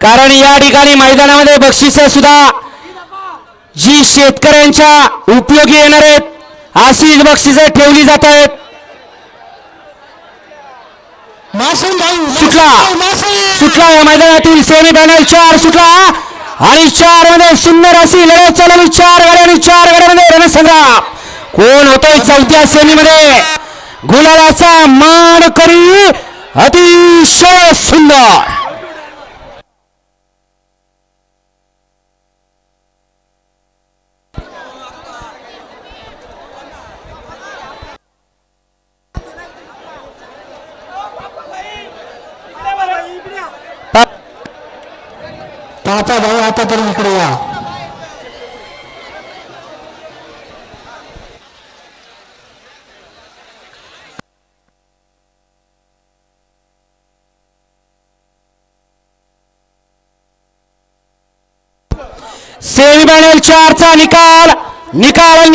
कारण या ठिकाणी मैदानामध्ये बक्षिस सुद्धा. जी शेतकऱ्यांच्या उपयोगी येणार आहेत अशीच बक्षिसं ठेवली जात आहेत. सुटला. सुटला या मैदानातील सेमी फायनल चार सुटला. आणि चारमध्ये सुंदर अशी लढत चालवली चार गाड्या आणि चार गाड्यामध्ये रणसंग्राम कोण होतोय चौथ्या सेमी मध्ये गुलालाचा मान करी अतिशय सुंदर. पाचा भाऊ आता तरी इकडे या. सेमी फायनल चारचा निकाल निकाल